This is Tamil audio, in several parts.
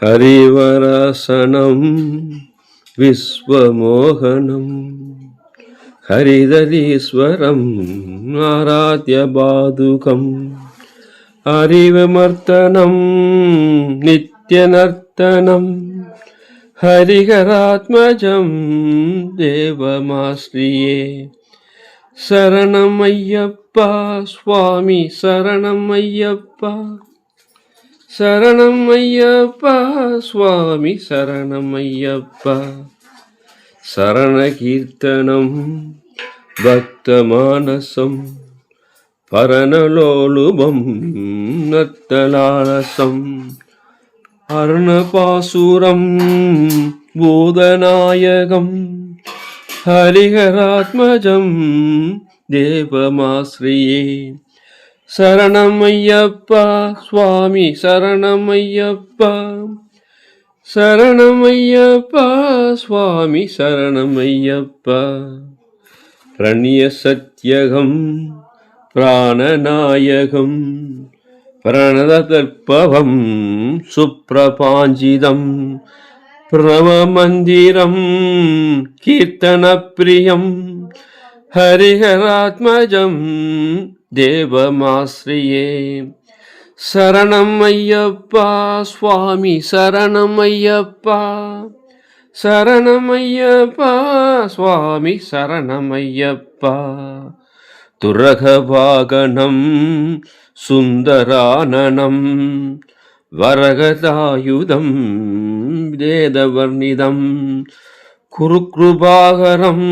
ஹரிவராசனம் விஸ்வமோகனம். ஹரிதரீஸ்வரம் ஆராத்திய பாதுகம் அறிவமர்த்தனம் நித்திய நர்த்தனம் ஹரிகராத்மஜம் தேவமாஸ்ரியே. சரணம் ஐயப்பா சுவாமி சரணம் ஐயப்பா. சரணம் ஐயப்பா சுவாமி சரணம் ஐயப்பா. சரண கீர்த்தனம் பக்த மானசம் பரணலோலுபம் நத்தலாலசம் அருணபாசுரம் பூதநாயகம் ஹரிகராத்மஜம் தேவமாஸ்ரியே. சரணமையப்பா சுவாமி சரணமையப்பா. சரணமையப்பா சுவாமி சரணமையப்பா. பிரணிய சத்யகம் பிராணநாயகம் பிரணதற்பவம் சுப்ரபாஞ்சிதம் பிரமமந்திரம் கீர்த்தனப்பிரியம் ஹரிஹராத்மஜம் தேவமாஸ்ரியே. சரணம் ஐயப்பா சுவாமி சரணம் ஐயப்பா. சரணம் ஐயப்பா சுவாமி சரணம் ஐயப்பா. துரகவாகனம் சுந்தரானனம் வரகதாயுதம் வேதவர்ணிதம் குருக்ருபாகரம்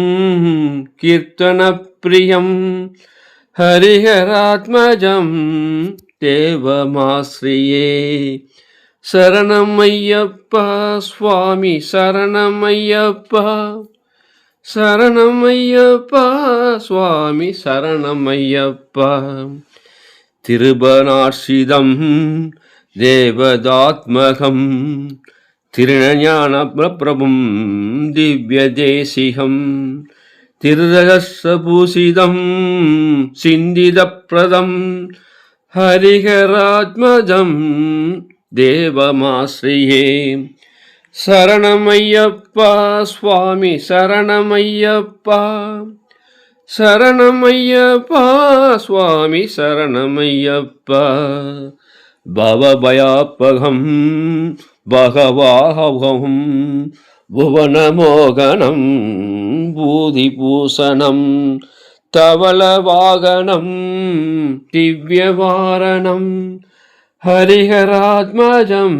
கீர்த்தனப்பிரியம் ஹரிஹராத்மஜம் தேவமாஸ்ரியே. சரணமையப்பா சுவாமி சரணமையப்பா. சரணமையப்பா சுவாமி சரணமையப்பா. திருபனார்ஷிதம் தேவதாத்மகம் திருஞான பிரபும் திவ்யதேசிகம். திருரகசபூஷிதம் சிந்திதப்பிரதம் ஹரிஹராத்மஜம் தேவமாசிரியே சரணமையப்பா சுவாமி சரணமையப்பா சரணமையப்பா சுவாமி சரணமையப்பா பவபயாப்பகம் பகவாஹம் புவனமோகனம் பூதிபூசணம் தவளவாகனம் திவ்யவாரணம் ஹரிஹராத்மஜம்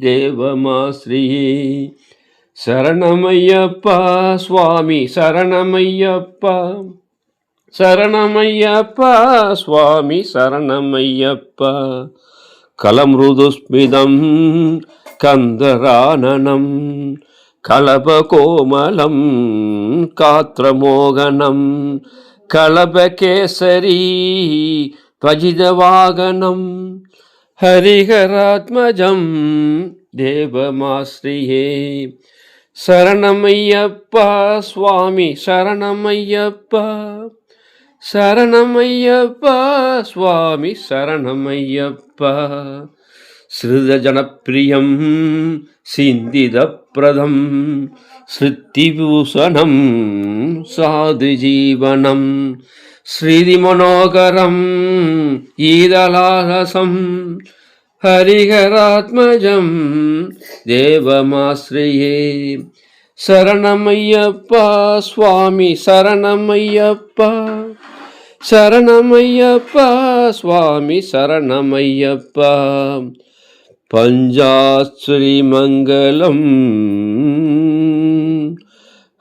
தேவமாஸ்ரீ. சரணமையப்பா சுவாமி சரணமையப்பா. சரணமையப்பா சுவாமி சரணமையப்பா. கலமிருதுஸ்மிதம் கந்தரானனம் கலபகோமலம் காத்திரமோகனம் கலபகேசரி त्वजितवागनं हरिहरात्मजं देवमाश्रिये शरणमय्यप्पा स्वामि शरणमय्यप्पा शरणमय्यप्पा स्वामि शरणमय्यप्पा ஸ்ருதஜனப்பிரியம் சிந்திதப்பிரதம் ஸ்ருத்திபூஷணம் சாது ஜீவனம் ஸ்ருதிமனோகரம் ஈதலாரசம் ஹரிஹராத்மஜம் தேவமாஸ்ரியே. சரணமையப்பா சுவாமி சரணமையப்பா சரணமையப்பா சுவாமி சரணமையப்பா. பஞ்சாஸ்ரீமங்கலம்.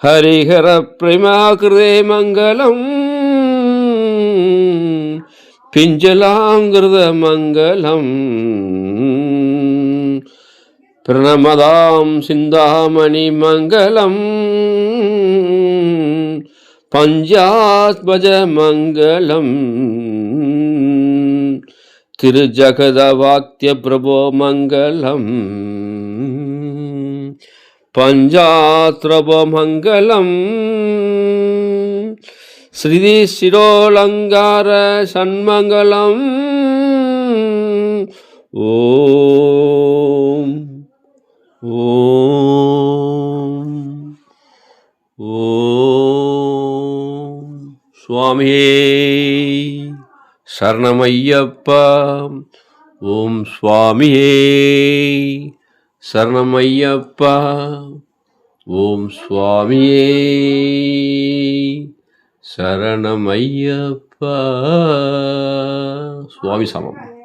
ஹரிஹர பிரமாகிருதே மங்களம் பிஞ்சலாங்கிருத மங்களம் பிரணமதாம் तिरुजगदवाक्त्यप्रभो मङ्गलम् पञ्चात्रवमङ्गलम् श्रीशिरोलङ्कारषण्मङ्गलम् ॐ ॐ ॐ स्वामी சரணமையப்பா. ஓம் சுவாமியே. சரணமையப்பா. ஓம் சுவாமியே. சரணமையப்பா. சுவாமி சமம்.